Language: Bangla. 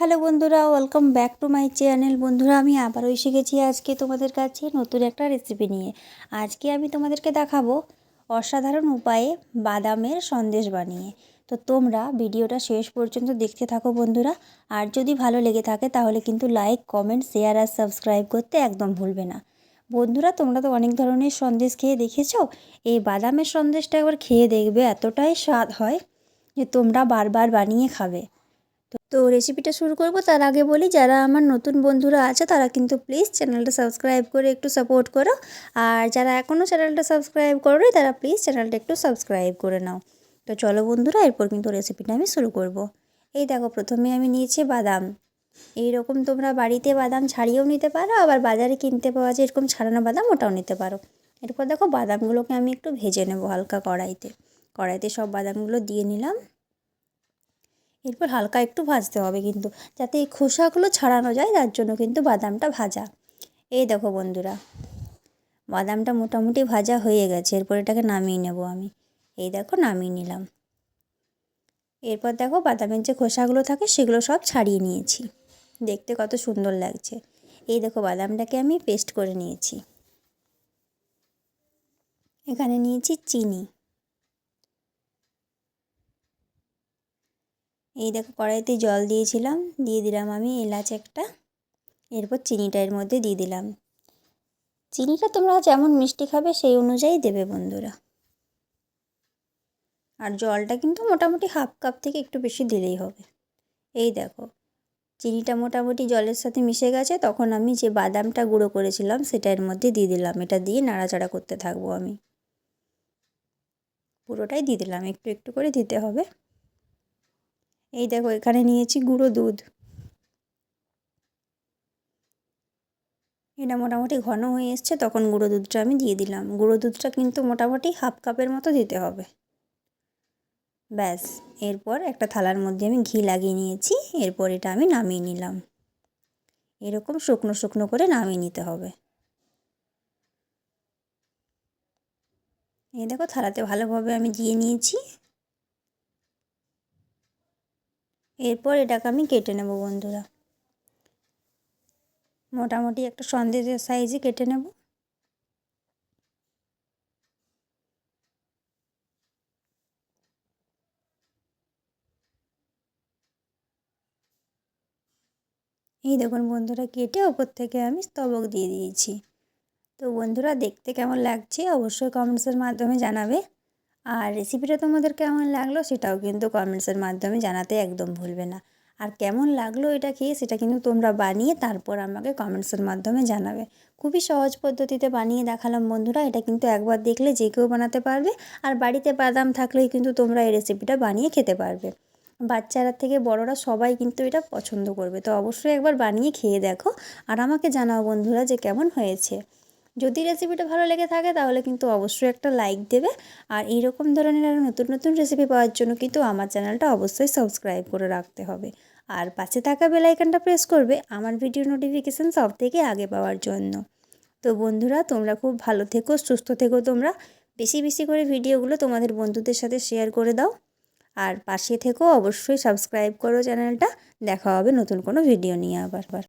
হ্যালো বন্ধুরা welcome back to my channel বন্ধুরা, আমি আবারও এসে গেছি আজকে তোমাদের কাছে নতুন একটা রেসিপি নিয়ে। আজকে আমি তোমাদেরকে দেখাবো অসাধারণ উপায়ে বাদামের সন্দেশ বানিয়ে। তো তোমরা ভিডিওটা শেষ পর্যন্ত দেখতে থাকো বন্ধুরা। আর যদি ভালো লেগে থাকে, তাহলে কিন্তু লাইক কমেন্ট শেয়ার আর সাবস্ক্রাইব করতে একদম ভুলবে না। বন্ধুরা, তোমরা তো অনেক ধরনের সন্দেশ খেয়ে দেখেছ। এই বাদামের সন্দেশটা একবার খেয়ে দেখবে, এতটাই স্বাদ হয় যে তোমরা বারবার বানিয়ে খাবে। তো রেসিপিটা শুরু করব। তার আগে বলি, যারা আমার নতুন বন্ধুরা আছে, তারা কিন্তু প্লিজ চ্যানেলটা সাবস্ক্রাইব করে একটু সাপোর্ট করো। আর যারা এখনও চ্যানেলটা সাবস্ক্রাইব করোনি, তারা প্লিজ চ্যানেলটা একটু সাবস্ক্রাইব করে নাও। তো চলো বন্ধুরা, এরপর কিন্তু রেসিপিটা আমি শুরু করব। এই দেখো, প্রথমে আমি নিয়েছি বাদাম। এই রকম তোমরা বাড়িতে বাদাম ছাড়িয়েও নিতে পারো, আবার বাজারে কিনতে পাওয়া যায় এরকম ছাড়ানো বাদাম, ওটাও নিতে পারো। এরপর দেখো, বাদামগুলোকে আমি একটু ভেজে নেব হালকা কড়াইতে। কড়াইতে সব বাদামগুলো দিয়ে নিলাম। এরপর হালকা একটু ভাজতে হবে কিন্তু, যাতে এই খোসাগুলো ছাড়ানো যায়, তার জন্য কিন্তু বাদামটা ভাজা। এই দেখো বন্ধুরা, বাদামটা মোটামুটি ভাজা হয়ে গেছে, এরপর এটাকে নামিয়ে নেব আমি। এই দেখো নামিয়ে নিলাম। এরপর দেখো বাদামের যে খোসাগুলো থাকে, সেগুলো সব ছাড়িয়ে নিয়েছি। দেখতে কত সুন্দর লাগছে। এই দেখো বাদামটাকে আমি পেস্ট করে নিয়েছি। এখানে নিয়েছি চিনি। এই দেখো কড়াইতে জল দিয়েছিলাম, দিয়ে দিলাম আমি এলাচ একটা। এরপর চিনিটা এর মধ্যে দিয়ে দিলাম। চিনিটা তোমরা যেমন মিষ্টি খাবে সেই অনুযায়ী দেবে বন্ধুরা। আর জলটা কিন্তু মোটামুটি হাফ কাপ থেকে একটু বেশি দিলেই হবে। এই দেখো, চিনিটা মোটামুটি জলের সাথে মিশে গেছে, তখন আমি যে বাদামটা গুঁড়ো করেছিলাম সেটা এর মধ্যে দিয়ে দিলাম। এটা দিয়ে নাড়াচাড়া করতে থাকব আমি। পুরোটাই দিয়ে দিলাম, একটু একটু করে দিতে হবে। এই দেখো, এখানে নিয়েছি গুঁড়ো দুধ। এটা মোটামুটি ঘন হয়ে এসছে, তখন গুঁড়ো দুধটা আমি দিয়ে দিলাম। গুঁড়ো দুধটা কিন্তু মোটামুটি হাফ কাপের মতো দিতে হবে। ব্যাস, এরপর একটা থালার মধ্যে আমি ঘি লাগিয়ে নিয়েছি, এরপর এটা আমি নামিয়ে নিলাম। এরকম শুকনো শুকনো করে নামিয়ে নিতে হবে। এই দেখো, থালাতে ভালোভাবে আমি দিয়ে নিয়েছি। এরপর এটাকে আমি কেটে নেব, বন্ধুরা। মোটামুটি একটা সন্দেশের সাইজে কেটে নেব। এই দেখুন বন্ধুরা, কেটে ওপর থেকে আমি স্তবক দিয়ে দিয়েছি। তো বন্ধুরা, দেখতে কেমন লাগছে অবশ্যই কমেন্টসের মাধ্যমে জানাবে। আর রেসিপিটা তোমাদের কেমন লাগল সেটাও কিন্তু কমেন্টসের মাধ্যমে জানাতে একদম ভুলবে না। আর কেমন লাগল এটা খেয়ে সেটা কিন্তু তোমরা বানিয়ে তারপর আমাকে কমেন্টসের মাধ্যমে জানাবে। খুবই সহজ পদ্ধতিতে বানিয়ে দেখালাম বন্ধুরা, এটা কিন্তু একবার দেখলে যে কেউ বানাতে পারবে, আর বাড়িতে বাদাম থাকলেই কিন্তু তোমরা এই রেসিপিটা বানিয়ে খেতে পারবে। বাচ্চারা থেকে বড়রা সবাই কিন্তু এটা পছন্দ করবে। তো অবশ্যই একবার বানিয়ে খেয়ে দেখো। আর আমাকে জানাও বন্ধুরা যে কেমন হয়েছে। যদি রেসিপিটা ভালো লেগে থাকে, তাহলে কিন্তু অবশ্যই একটা লাইক দেবে। আর এইরকম ধরনের আরও নতুন নতুন রেসিপি পাওয়ার জন্য কিন্তু আমার চ্যানেলটা অবশ্যই সাবস্ক্রাইব করে রাখতে হবে। আর পাশে থাকা বেলাইকানটা প্রেস করবে, আমার ভিডিও নোটিফিকেশান সব থেকে আগে পাওয়ার জন্য। তো বন্ধুরা, তোমরা খুব ভালো থেকো, সুস্থ থেকো তোমরা। বেশি বেশি করে ভিডিওগুলো তোমাদের বন্ধুদের সাথে শেয়ার করে দাও। আর পাশে থেকেও অবশ্যই সাবস্ক্রাইব করো চ্যানেলটা। দেখা হবে নতুন কোনো ভিডিও নিয়ে আবার।